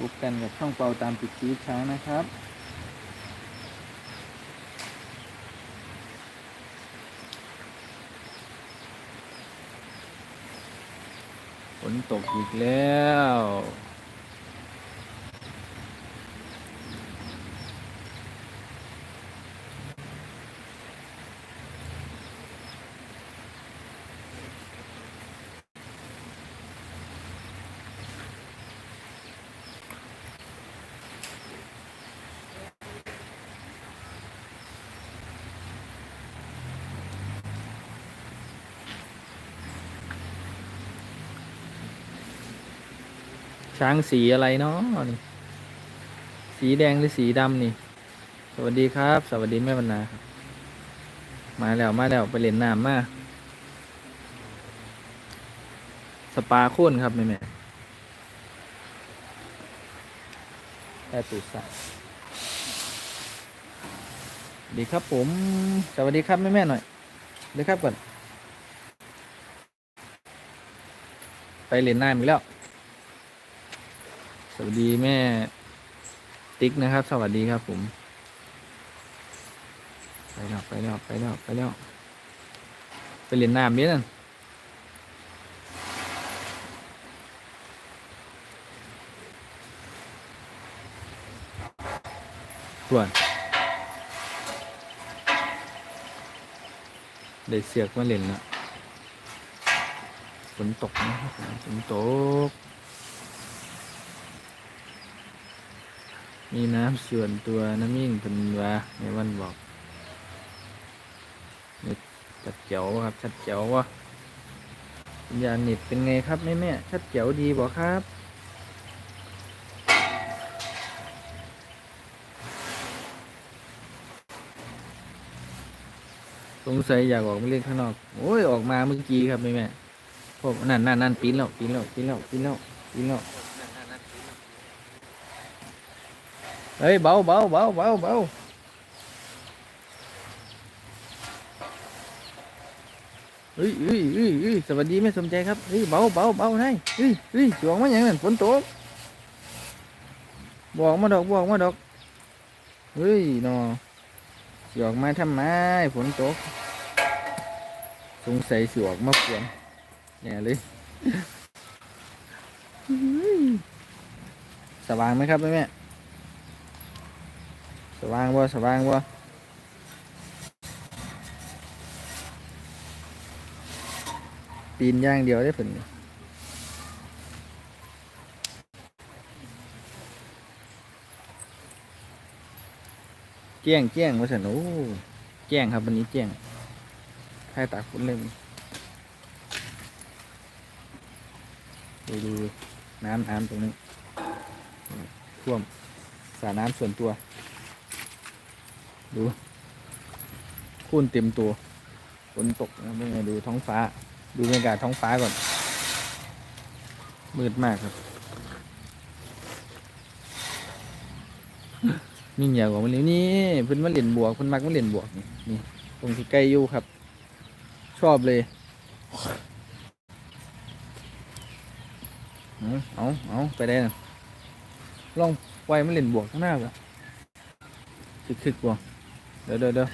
พบกันกับช่องเปาตามติดชีวิตช้างนะครับ ฝนตกอีกแล้ว ช้างสีอะไรเนาะนี่ สีแดงหรือสีดำนี่ สวัสดีครับ สวัสดีแม่บรรณาครับมาแล้วมาแล้วไปเล่นน้ำมาสปาโค่นครับแม่แม่แอตูดสัตว์สวัสดีครับผม สวัสดีครับแม่แม่หน่อยเดี๋ยวครับก่อน ไปเล่นน้ำอีกแล้ว วัสดีแม่ ติ๊กนะครับ สวัสดีครับผม ไปแล้วไปแล้วไปแล้วไปแล้วไปเล่นน้ำเนี้นั่นส่วนได้เสือกมาเล่นแล้วฝนตกนะครับฝนตก มีน้ำส่วนตัวน้ำมิ่งเป็นว่าในวันบอกเน็ตชัดเจ๋วครับ ชัดเจ๋ววะสัญญาณน็ตเป็นไงครับแม่แม่ชัดเจ๋วดีบอกครับสงสัยอยากออกมาเล่นข้างนอก โอ้ย ออกมาเมื่อกี้ครับแม่แม่พวกนั่นนั่นนั่นปีนแล้วปีนแล้วปีนแล้วปีนแล้วปีนแล้ว เฮ้ยเบาเบาเบาเบาเบาเฮ้ยเฮ้ยเฮ้ยเฮ้ยสวัสดีแม่สมใจครับเฮ้ยเบาเบาเบานายเฮ้ยเฮ้ยสวงมาอย่างนั้นฝนตกบอกมาดอกบอกมาดอกเฮ้ยนอสวงมาทำไมฝนตกสงสัยสวงมาฝนแน่เลยเฮ้ยสว่างไหมครับแม่แม่ สว่างบ่สว่างบ่ปีนย่างเดียวได้ผลแจ้งแจ้งว่าสันโอ้แจ้งครับวันนี้แจ้งใครตากฝนเลยดูดูน้ำน้ำตรงนี้ท่วมสระน้ำส่วนตัว ดูคูนเต็มตัวฝนตกนะเป็นไงดูท้องฟ้า ดูบรรยากาศท้องฟ้าก่อน มืดมากครับมีเหนียวกว่ามันเลยนี่เพิ่นมาเล่นบวกเพิ่นมักมาเล่นบวกนี่นี่ตรงที่ใกล้อยู่ครับ ชอบเลย เอาเอาเอไปได้นะลองไว้มาเล่นบวกข้างหน้าก่อนคึกๆบ่เดี๋ยวเดี๋ยวเดี๋ยว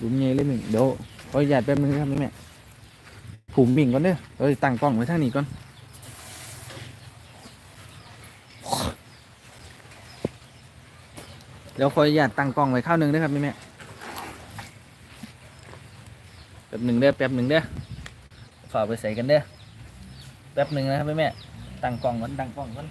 ดูเงี้ยเลยมึงเดี๋ยวขอหยาดแป๊บนึงครับแม่ผูกบิ่งก่อนเด้อเอ้ยตั้งกล้องไว้ทางนี้ก่อนเดี๋ยวขอหยาดตั้งกล้องไว้ข้าวหนึ่งเด้ครับแม่แม่แป๊บหนึ่งเด้อแป๊บหนึ่งเด้อฝากไปใส่กันเด้อแป๊บหนึ่งนะครับแม่แม่ตั้งกล้องก่อนตั้งกล้องก่อน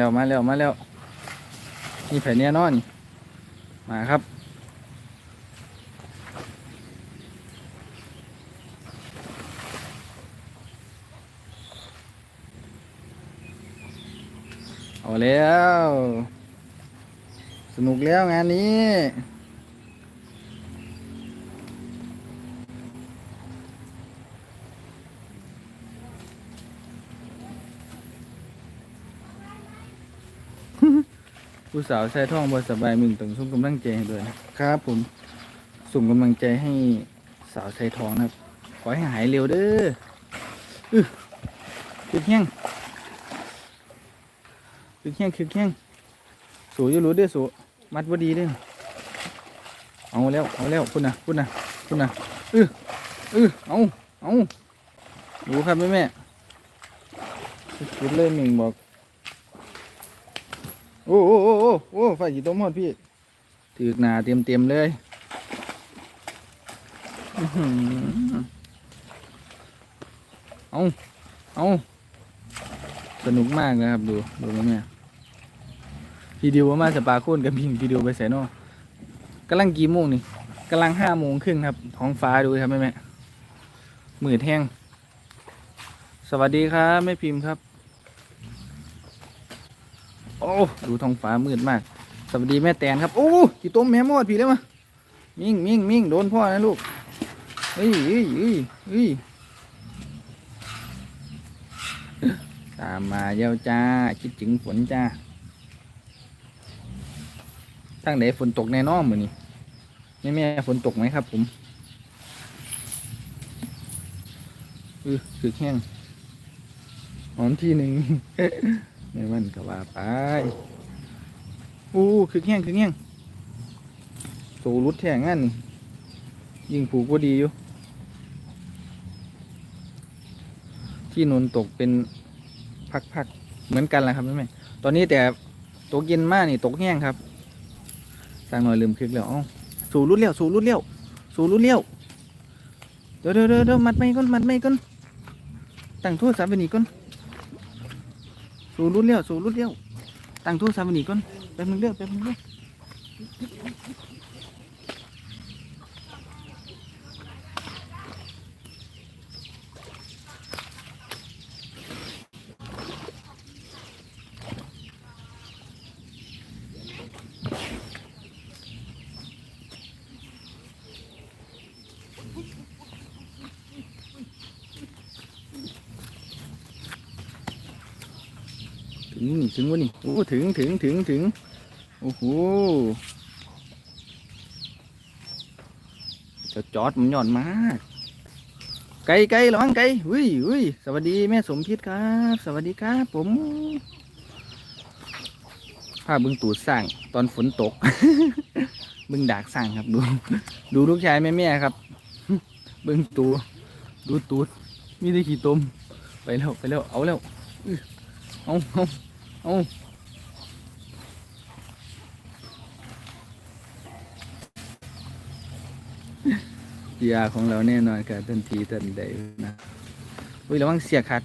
แล้วมาแล้วมาแล้วนี่แผ่นเนียนอน มาครับ เอาแล้ว สนุกแล้วงานนี้ ผู้สาวใส่ท่องบสบายมึงต้องส่งกำลังใจให้ด้วยนะครับ ผมส่งกำลังใจให้สาวใส่ทองนะครับ ขอให้หายเร็วเด้ออื้อคือแห้งคือแห้งคือแห้งสูจะรู้เด้อสูมัดว่าดีเด้อเอาแล้วเอาแล้วพุ่นนะพุ่นนะพุ่นนะอื้ออื้อเอาเอาดูครับแม่แม่สุดเลยหนึ่งบอก โอ้โอ้โอ้โอ้โอ้ไฟกี่ต้มหมดพี่ถือหนาเตรียมเตรียมๆเลยอื้อหือเอาเอาสนุกมากนะครับ ดู ดูนะแม่พี่ดิวมาสปาโคนกับพิงพี่ดิวไปใส่นอกกำลังกี่โมงนี่กำลังห้าโมงครึ่งครับ ท้องฟ้าดูครับแม่แม่มืดแห้ง สวัสดีครับแม่พิมพ์ครับ โอ้ดูท้องฟ้ามืดมาก สวัสดีแม่แตนครับ โอ้กี่ต้มแม่มอดพี่แล้วมะมิ่งมิ่งมิ่งโดนพ่อนะลูกเฮ้ยเฮ้ยเฮ้ยเฮ้ยตามมาเย้าจ้า คิดถึงฝนจ้าตั้งไหนฝนตกแน่นอนมือนี่แม่แม่ฝนตกไหมครับ ผมเออคือแห้งหอมที่หนึ่ง ในมันก็ว่าไปอู้คือแห้งคือแห้งโซรุดแท่งงั้นนี่ยิงผูกก็ดีอยู่ ที่นนตกเป็นพักๆเหมือนกันแหละครับแม่แม่ตอนนี้แต่ตกเย็นมากนี่ตกแห้งครับสร้างหน่อยลืมคลิกแล้วอ้าสูรุดเลี้ยวสูรุดเลี้ยวสูรุดเลี้ยวเดี๋ยวเดี๋ยวเดี๋ยวเดี๋ยวมัดไม่ก่อนมัดไม่ก่อนตั้งโทษสามไปนี่ก่อน สูรุ่นเลี้ยวสูรุ่นเลี้ยวตั้งโทรศัพท์ไว้นี่ก่อนแป๊บนึงเลี้ยวแป๊บนึงเลี้ยวงนี่ ถึงวะนี่โอ้ถึงถึงถึงถึงโอ้โหจะจอดมันหย่อนมาก ไกลไกลระวังไกลอุ้ยอุ้ยสวัสดีแม่สมพิษครับ สวัสดีครับผมภาพบึงตูดสร้างตอนฝนตก บึงดากสร้างครับดู ดูลูกชายแม่แม่ครับ บึงตูดูตูดมีได้ขี่ตมไปแล้วไปแล้วเอาแล้วเอาเอา เอายาของเราแน่นอนครับทันทีทันใดนะอุ้ยระวังเสียขาด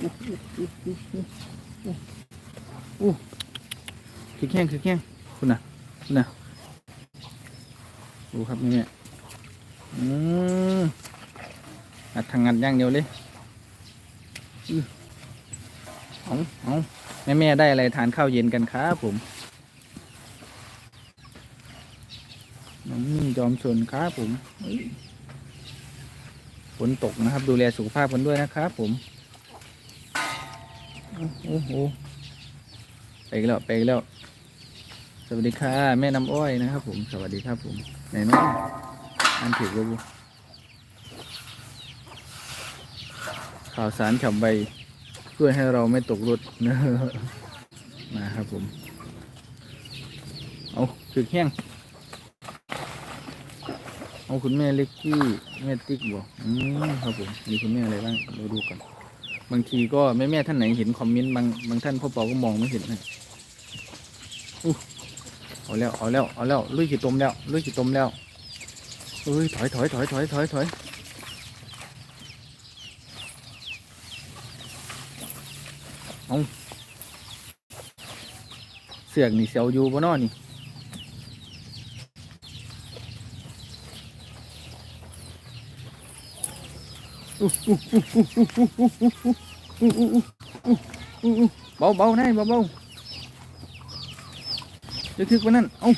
อู้อู้อู้อู้อู้อู้คือแข้งคือแข้งคุณน่ะคุณน่ะดูครับนี่เนี่ยอืมอัดทางงัดอย่างเดียวเลยอื้อ เอาเอาแม่แม่ได้อะไรทานข้าวเย็นกันครับผม น้องมิ่งจอมชนครับผมฝนตกนะครับ ดูแลสุขภาพกันด้วยนะครับผม โอ้โหไปแล้วไปแล้ว สวัสดีค่ะ แม่น้ำอ้อยนะครับผม สวัสดีครับผมไหนน้องอันถือว่าบุข่าวสารฉับใบ พื่อให้เราไม่ตกรถนะครับผม เอาคือแห้งเอาคุณแม่เล็กกี้แม่ติ๊กบอกอืมครับผมมีคุณแม่อะไรบ้างเราดูกัน บางทีก็แม่แม่ท่านไหนเห็นคอมเมนต์บางบางท่านพ่อเปาก็มองไม่เห็นนะอู้เอาแล้วเอาแล้วเอาแล้วลุยขี้ตมแล้วลุยขี้ตมแล้วเอ้ยถอยถอยถอยถอยถอยถอย เสียงนี่เสียวอยู่บ่นอนี่เบาเบาได้เบาเบาจะถึกวันนั้นเอ้า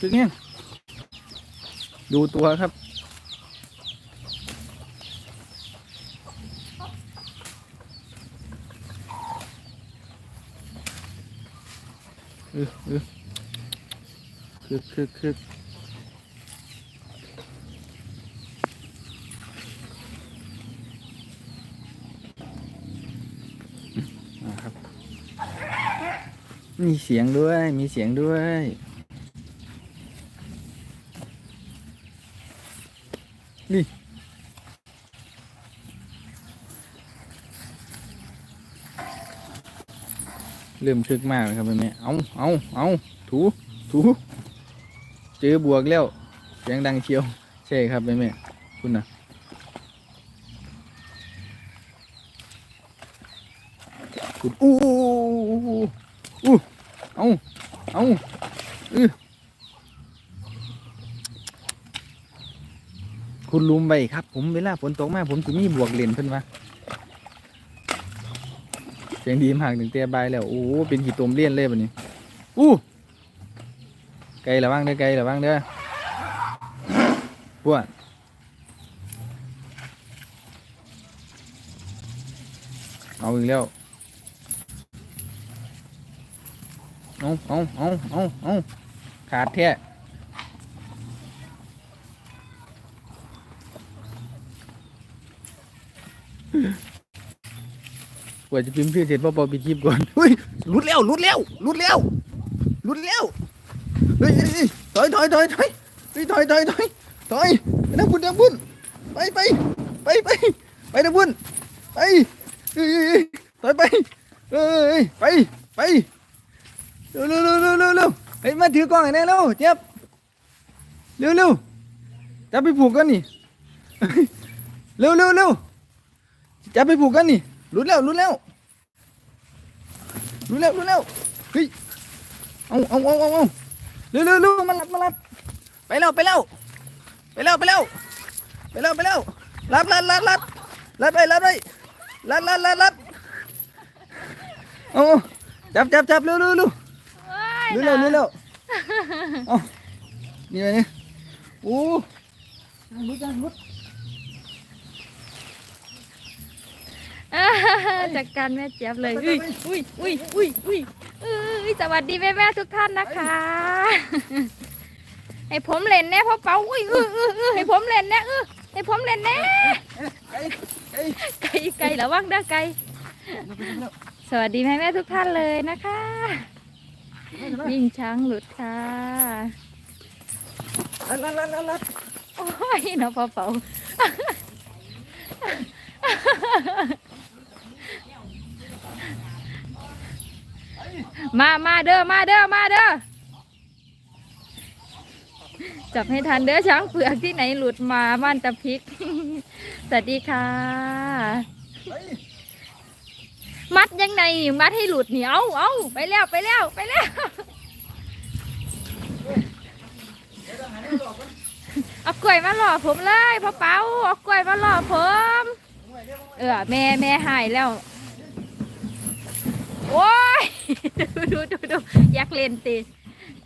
ถึกเงี้ยดูตัวครับ ออเออคึกคึกคึกมาครับมีเสียงด้วย มีเสียงด้วย นี่ เริ่มคึกมากเลยครับแม่เอาเอาเอาถูถูเจอบวกแล้วเสียงดังเชียวใช่ครับแม่แม่คุณนะคุณอู้อู้เอาเอาอือคุณลุมไปครับ ผมเวลาฝนตกมาผมจะมีบวกเลนเพิ่นมา สียงดีมากถึงเตียใบแล้วโอ้เป็นกี่ตมเลี่ยนเลยแบบนี้อู้ไกลระวังเด้อไกลระวังเด้อพวกเอาอีกแล้วเอาเอาเอาเอาเอาขาดแท้ กว่าจะพิมพ์ชื่อเสร็จพ่อปอปิดคลิปก่อนเฮ้ยหลุดแล้วหลุดแล้วหลุดแล้วหลุดแล้วเฮ้ยเฮ้ยเฮ้ยถอยถอยถอยถอยเฮ้ยถอยถอยถอยถอยไปนะบุญนะบุญไปไปไปไปไปนะบุญไปเฮ้ยถอยไปเฮ้ยไปไปเร็วเร็วเร็วเร็วเร็วเร็วเฮ้ยมาถือกล้องให้แน่เร็วเจ็บเร็วเร็วจับไปผูกกันนี่เร็วเร็วเร็วจับไปผูกกันนี่ ลุดแล้วหลุดแล้วหลุดแล้วหลุดแล้วเฮ้ยเอาเอาเอาเอาเอาเร็วเร็วเร็วมาลัดมาลัดไปแล้วไปแล้วไปแล้วไปแล้วไปแล้วไปแล้วลัดลัดลัดลัดลัดไปลัดไปลัดลัดลัดลัดเอาเอาจับจับจับเร็วเร็วเร็วโอ้ยเร็วเร็วเร็วเร็วเอานี่ไงนี่โอ้ลุดจังลุด อ่า จัดการแม่เจี๊ยบเลย อุ้ยอุ้ยอุ้ยอุ้ยอุ้ยอุ้ยสวัสดีแม่แม่ๆทุกท่านนะคะ ให้ผมเล่นแน่พ่อเป๋าอุ้ยอื้ออื้ออื้อให้ผมเล่นแน่อื้อให้ผมเล่นแน่ไอ้ไอ้ไก่ไก่ระวังเด้อไก่สวัสดีแม่แม่ๆทุกท่านเลยนะคะวิ่งช้างหลุดค่ะลัดลัดลัดลัดลัดโอ้ยเนาะพ่อเป๋า มามาเด้อ มาเด้อ มาเด้อ จับให้ทันเด้อช้างเผือกที่ไหนหลุดมาบ้านตะพิก สวัสดีค่ะ มัดยังไงมัดให้หลุดเหนียวเอาไปแล้วไปแล้วไปแล้ว เอากล้วยมาหล่อผมเลยพ่อเป้าเอากล้วยมาหล่อผม เออแม่แม่หายแล้ว โอ้ยดูดูดูดูอยากเล่นตี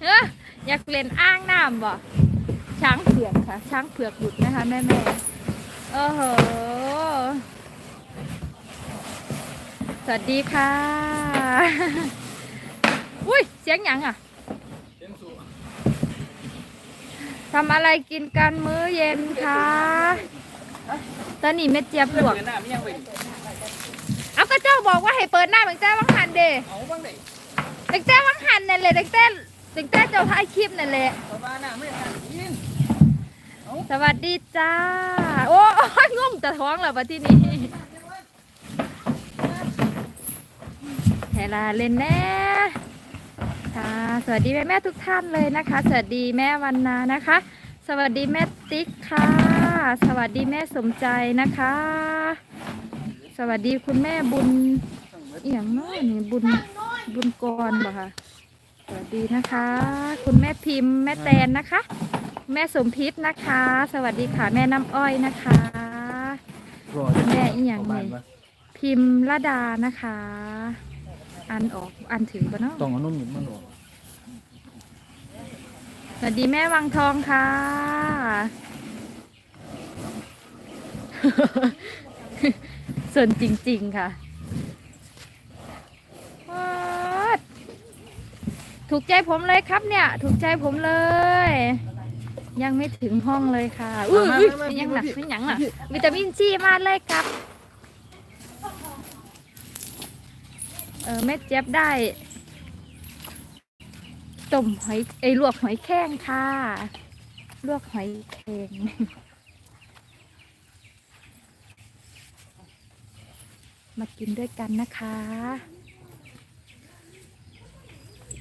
เอออยากเล่นอ้างน้ำบ่ช้างเผือกค่ะ ช้างเผือกหลุดนะคะแม่แม่โอ้โหสวัสดีค่ะ อุ้ยเสียงหยังอะทำอะไรกินกันมื้อเย็นคะตอนนี้เม็ดเจี๊ยบลวก เดินหน้าไม่ยังไปเอาก็เจ้าบอกว่าให้เปิดหน้าตั้งแต่วังหันเด้เอาบ้างดิตั้งแต่วังหันนั่นแหละตั้งแต่ตั้งแต่เจ้าถ่ายคลิปนั่นแหละเอาบ้านหน้าไม่ยังยินสวัสดีจ้า โอ้ยงงแต่ท้องแล้วปะที่นี่เฮลาเล่นแน่ค่ะสวัสดีแม่แม่ๆทุกท่านเลยนะคะ สวัสดีแม่วันนานะคะ สวัสดีแม่ติ๊กค่ะ สวัสดีแม่สมใจนะคะส วัสดีคุณแม่บุญเอียงน้อยนี่บุญบุญกรบ่ค่ะ สวัสดีนะคะ คุณแม่พิมพ์แม่แตนนะคะ แม่สมพิษนะคะ สวัสดีค่ะแม่น้ำอ้อยนะคะรอแม่อีหยังเข้าบ้านนี่ปะพิมพ์ระดานะคะ อันออกอันถึงปะเนาะต้องเอานุ่มหนุนมันออกสวัสดีแม่วังทองค่ะ ส่วนจริง ๆ ค่ะว้าวถูกใจผมเลยครับเนี่ย ถูกใจผมเลย ยังไม่ถึงห้องเลยค่ะอุ้ยอุ้ยเป็นยังหนักเป็นยังอะวิตามินซีมาเลยครับเออแม่เจี๊ยบได้ต้มหอยไอยลวกหอยแครงค่ะ ลวกหอยแครง มากินด้วยกันนะคะ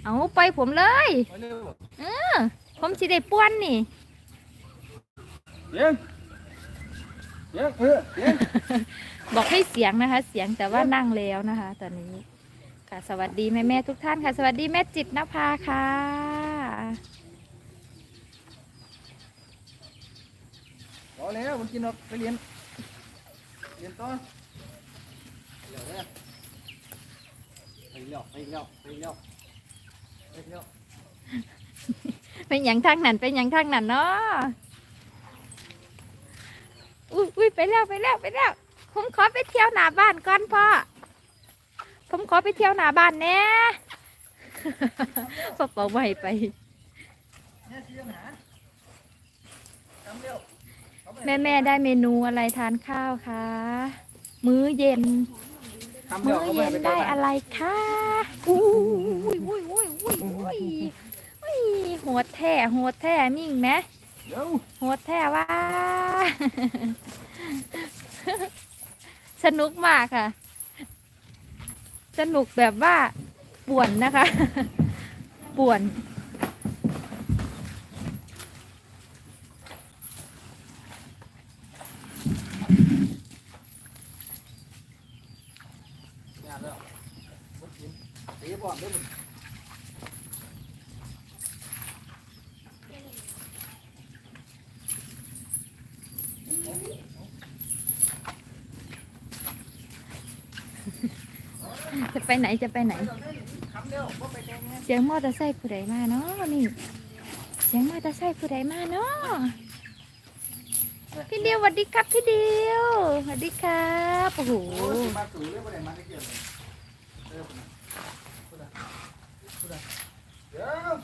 เอาไปล่อยผมเลย เออ ผมสิได้ป้วนนี่เลี้ยงเลี้ยงเออเลี้ยงบอกให้เสียงนะคะ เสียงแต่ว่านั่งแล้วนะคะ ตอนนี้ค่ะสวัสดีแม่แม่ๆทุกท่านค่ะ สวัสดีแม่จิตรนภาค่ะพอแล้วมันกินออกไปเรียนเรียนต่อเดี๋ยวเนี่ย ไปเลี้ยวไปเลี้ยวไปเลี้ยวไปเลี้ยวเป็นอย่างทางนั้นเป็นอย่างทางนั้นเนาะอุ้ยอุ้ยไปแล้วไปแล้วไปแล้วผมขอไปเที่ยวหน้าบ้านก่อนพ่อผมขอไปเที่ยวหน้าบ้านแน่พ่อเป่าไหวไปแม่แม่ได้เมนูอะไรทานข้าวคะมื้อเย็น มื้วอเอาไปเย็นไปได้ก่อนอะไรคะอุ้ยอุ้ยอุ้ยอุ้ยอุ้ยอุ้ยโหดแท้โหดแท้มิ่งไหมเดี๋ยวโหดแท้ว่า สนุกมากค่ะ สนุกแบบว่าป่วนนะคะ ป่วน งานแล้วบ่กิน ตีบอลด้วยมึงจะไปไหนจะไปไหนเร็วบ่ไปแกงไงเสียงมอเตอร์ไซค์ผู้ใดมาเนาะนี่ เสียงมอเตอร์ไซค์ผู้ใดมาเนาะพี่เดียวสวัสดีครับพี่เดียวสวัสดีครับโอ้โห โอ้ยมาสู่เรื่องอะไรมาได้เกี่ยวเลยเออพูดนะพูดนะพูดนะเดี๋ยว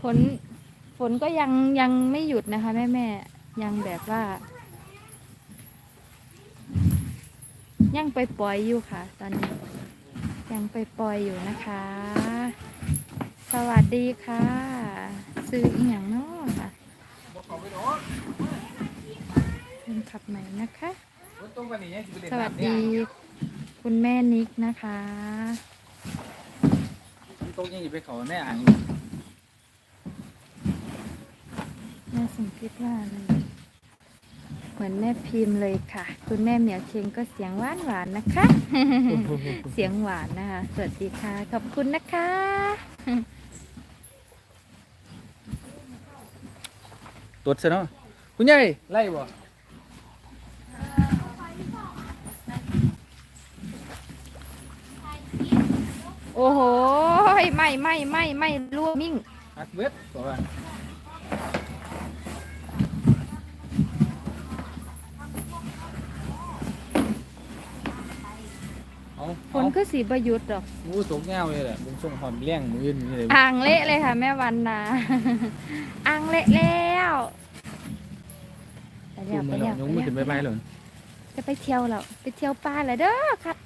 ฝนฝ นก็ยังยังไม่หยุดนะคะแม่แม่ยังแบบว่า ยังไปปล่อยอยู่ค่ะ ตอนนี้ ยังไปปล่อยอยู่นะคะ สวัสดีค่ะ ซื้ออีกอย่างเนาะค่ะบอกเขาไปเนาะเป็นขับใหม่นะคะ สวัสดี คุณแม่นิกนะคะรถตู้ยังสิไปเขาแม่อ่าง แม่สมคิดว่าเลยเหมือนแม่พิมพ์เลยค่ะ คุณแม่เหมียวเชงก็เสียงหวานหวานๆนะคะ เสียงหวานนะคะ สวัสดีค่ะ ขอบคุณนะคะ ตรวจซะเนาะคุณยายไล่บ่โอ้โหไม่ไม่ไม่ไม่รั่วมิ่งฮักเวทบอกว่ เอาฝนก็สีประยุทธ์หรอกงูตกเงาเลยแหละผมส่งหอมเลี้ยงมืออื่นนี่เลยอ่างเละเลยค่ะ แม่วันนาอ่างเละแล้วไปคุแล้วมไปมือแล้เราวยงมือขึ้นไปไปเลยจะไปเที่ยวแล้วไปเที่ยวป่าแล้วเด้อครับ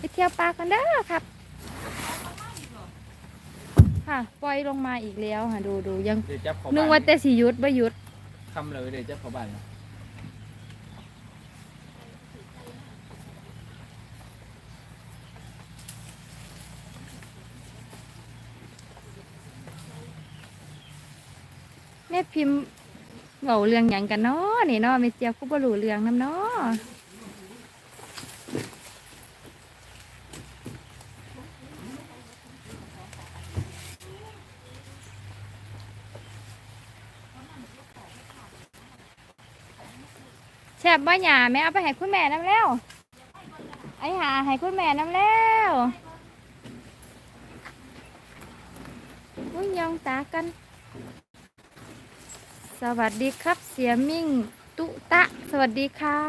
ไปเที่ยวป่ากันเด้อครับค่ะปล่อยลงมาอีกแล้วค่ะ ดูดูยังเดี๋ยวจับเขานึบ้ากนว่าแต่สิหยุดบ่หยุดคำเลยเดี๋ยวจับเขาบ้าน ม่พิมพ์เบาเรื่องหยังกันเนาะนี่เนาะแม่เจียบก็บ่รู้เรื่องนํเนาะแซ่บบ่หยาแม่เอาไปให้คุณแม่น้ำแล้วไอ้หาให้คุณแม่น้ำแล้วอุ้ยยองตากัน สวัสดีครับเสียมิ่งตุตะ สวัสดีค่ะ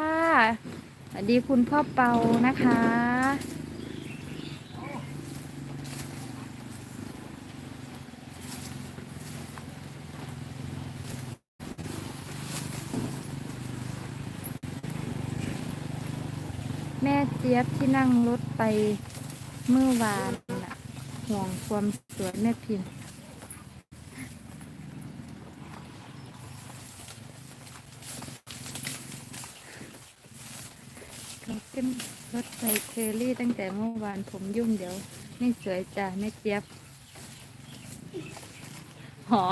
สวัสดีคุณพ่อเปานะคะ แม่เจี๊ยบที่นั่งรถไปเมื่อวานน่ะห่วงความสวยแม่พิมพ์ เรา ขึ้นรถไฟเคอรี่ตั้งแต่เมื่อวานผมยุ่งเดี๋ยว ไม่สวยจ้ะแม่เจี๊ยบหอ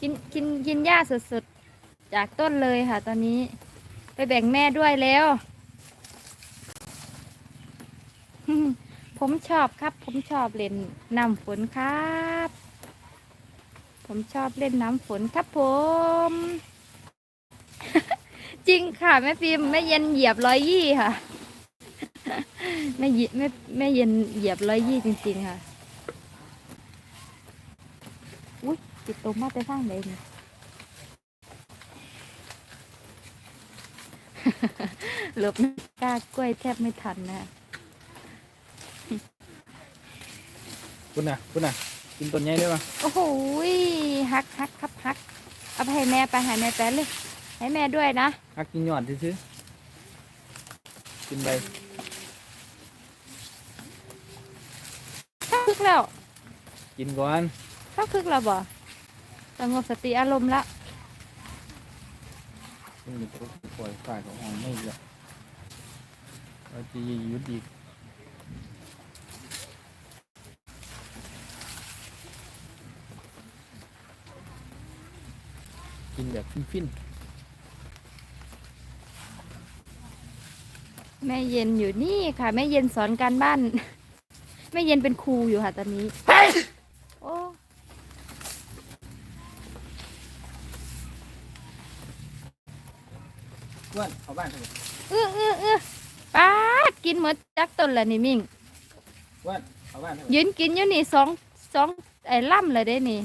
กินกินกินหญ้าสดๆ จากต้นเลยค่ะ ตอนนี้ ไปแบ่งแม่ด้วยแล้ว ผมชอบครับ ผมชอบเล่นน้ำฝนครับ ผมชอบเล่นน้ำฝนครับผม จริงค่ะแม่ฟิล์มแม่เย็นเหยียบร้อยยี่ค่ะแม่ยิแม่แม่เย็นเหยียบร้อยยี่จริง ๆ ค่ะ อุ้ยติดตรงมาไปข้างไหนเนี่ยหลบกล้ากล้วยแทบไม่ทันนะคุณน่ะคุณน่ะ กินต้นใหญ่ได้ปะโอ้โหยฮักฮักครับฮักเอาไปให้แม่ไปให้แม่แป๊ะเลย ให้แม่ด้วยนะฮักกินยอดซื้อๆกินไปเข้าคึกแล้วกินก่อนเข้าคึกแล้วบ่สงบสติอารมณ์ละคุณมีตัวปล่อยฝ่ายของห้องไม่เยอะเราจะยุดอีก แบบฟินแม่เย็นอยู่นี่ค่ะ แม่เย็นสอนการบ้าน แม่เย็นเป็นครูอยู่ค่ะตอนนี้ โอ้ๆอ้วนเข้าบ้านเถอะเอื้อเอื้อเอื้อป้าดกินหมดจักต้นแล้วนี่มิ่งอ้วนเข้าบ้านเถอะยืนกินอยู่นี่สองสองไอ้ล่ำเลยได้นี่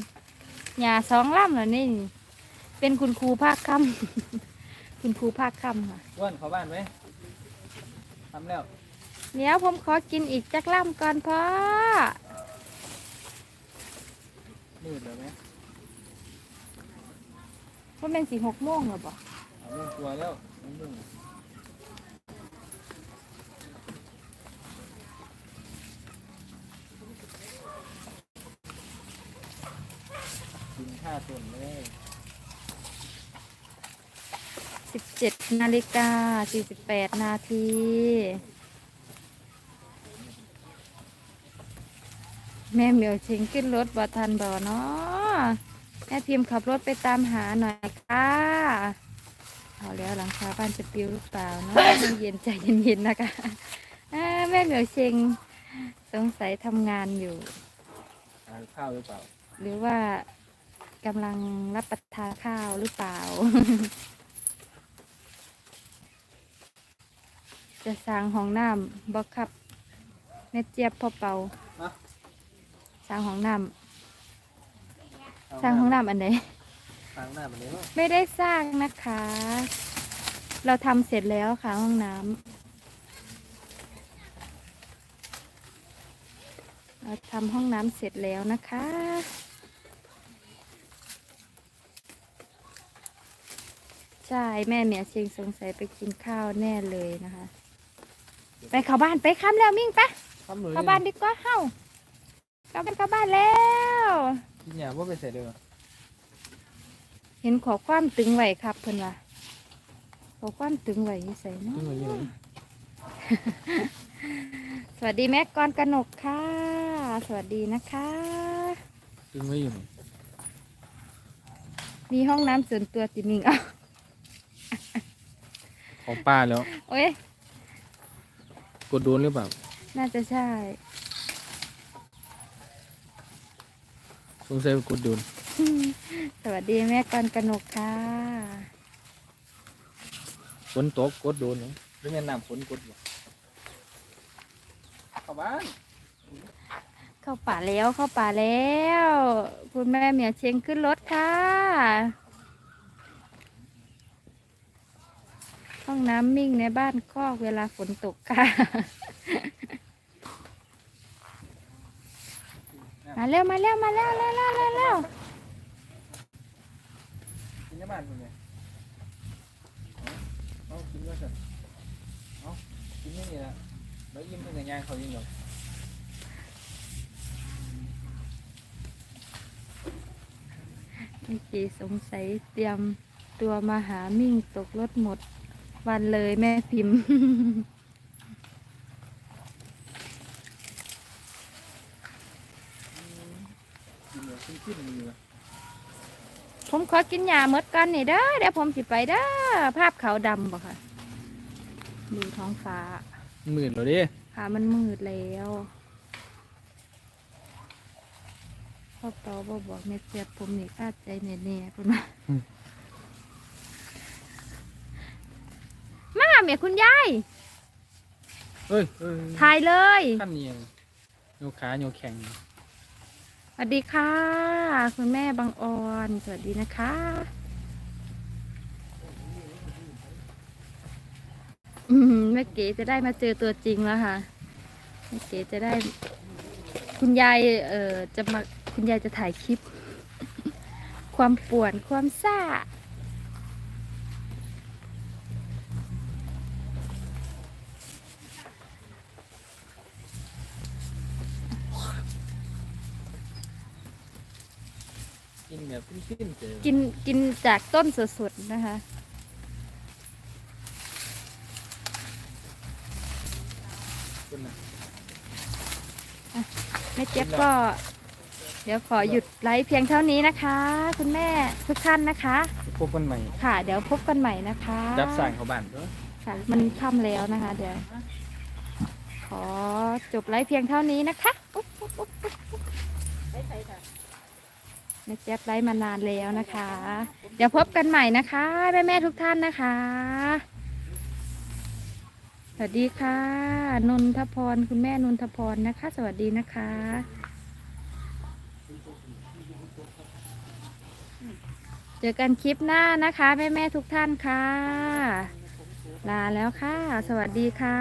หญ้าสองล่ำแล้วนี่ เป็นคุณครูภาคค่ำ คุณครูภาคค่ำค่ะอ้วนเข้าบ้านไหมทำแล้วเดี๋ยวผมขอกินอีกจักล่ำก่อนพ่อมืดแล้วไหมว่าเป็นสี่หกโมงหรอบ่เอาเรื่องตัวแล้วเรื่องกินข้าวส่วนเลย สิบเจ็ดนาฬิกาสี่สิบแปดนาทีแม่เหมียวชิงขึ้นรถบ่ทันบ่เนาะแม่พิมพ์ขับรถไปตามหาหน่อยค่ะเอาแล้วหลังคาบ้านจะปลิวหรือเปล่าเนาะเย็นใจเย็นๆนะคะอ่าแม่เหมียวชิงสงสัยทำงานอยู่ทานข้าวหรือเปล่า หรือว่ากำลังรับประทานข้าวหรือเปล่า จะสร้างห้องน้ำบอกครับแม่เจี๊ยบพ่อเปาฮะ สร้างห้องน้ำสร้างห้องน้ำอันไหน ทางหน้ามันนี้ว่าไม่ได้สร้างนะคะ เราทำเสร็จแล้วค่ะห้องน้ำเราทำห้องน้ำเสร็จแล้วนะคะ ใช่ แม่เมียเชียงสงสัยไปกินข้าวแน่เลยนะคะ ไปเข้าบ้านไปค้ำแล้วมิ่งไปะทำเลยเข้าบ้านดีกว่าเฮ้าเข้าบ้านเข้าบ้านแล้ว กินยาว่าไปใส่เด้อเห็นขอความตึงไหวครับเพิ่นว่าขอความตึงไหวอยู่ใส่เนาะกินมาเยอะสวัสดีแม่กรกนกค่ะ สวัสดีนะคะ ตึงไว้อยู่นี่มีห้องน้ำส่วนตัวติมิงอ้าวของป้าแล้ว โอ้ย กดโดนหรือเปล่า น่าจะใช่ สงสัยว่ากดโดน สวัสดีแม่กรกนกค่ะฝนตกกดโดนเนาะหรือแม่นน้ำฝนกดบ่เข้าบ้านเข้าป่าแล้วเข้าป่าแล้ว คุณแม่เหมียวเชงขึ้นรถค่ะ ห้องน้ำมิ่งในบ้านคอกเวลาฝนตกค่ะ มาเร็วมาเร็วมาเร็วเร็วเร็วเร็วเร็วกินในบ้านคุณเนี่ยเอากินก็จะเอากินนี่นี่ละแล้วยิ้มเป็นยังไงเขายิ้มหรอเมื่อกี้สงสัยเตรียมตัวมาหามิ่งตกรถหมด วันเลยแม่พิมพ์กินแบบขึ้นๆอยู่ละผมขอกินยาเมดกันนี่เด้อเดี๋ยวผมสิไปเด้อภาพขาวดำบ่ค่ะ ดูท้องฟ้า หมื่นแล้วดิค่ะมันมืดแล้วพ่อเปาบ่บอกแม่เจี๊ยบผมนี่คาดใจแน่ๆพุ่นมา มาเมียคุณยายเอ้ยเอ้ยถ่ายเลยขั้นเนียงโยขาโยแข็งสวัสดีค่ะ คุณแม่บางออนสวัสดีนะคะ อืมแม่เก๋จะได้มาเจอตัวจริงแล้วค่ะแม่เก๋จะได้ คุณยายเอ่อจะมาคุณยายจะถ่ายคลิป ความป่วนความซ่า แบบขึ้นๆเจอกินกินจากต้นสดๆนะคะ คนน่ะแม่เจี๊ยบก็ เดี๋ยวขอหยุดไลฟ์เพียงเท่านี้นะคะ คุณแม่ทุกท่านนะคะ พบกันใหม่ ค่ะ เดี๋ยวพบกันใหม่นะคะรับสั่งเขาบ้านเด้อ ค่ะมันค่ำแล้วนะคะ เดี๋ยว ขอจบไลฟ์เพียงเท่านี้นะคะอุ๊บอุ๊บอุ๊บอุ๊บอุ๊บ แม่เจี๊ยบไลฟ์มานานแล้วนะคะ เดี๋ยวพบกันใหม่นะคะ แม่แม่ๆทุกท่านนะคะ สวัสดีค่ะ นนทพร คุณแม่นนทพรนะคะ สวัสดีนะคะเจอกันคลิปหน้านะคะ แม่แม่ๆทุกท่านค่ะ ลาแล้วค่ะ สวัสดีค่ะ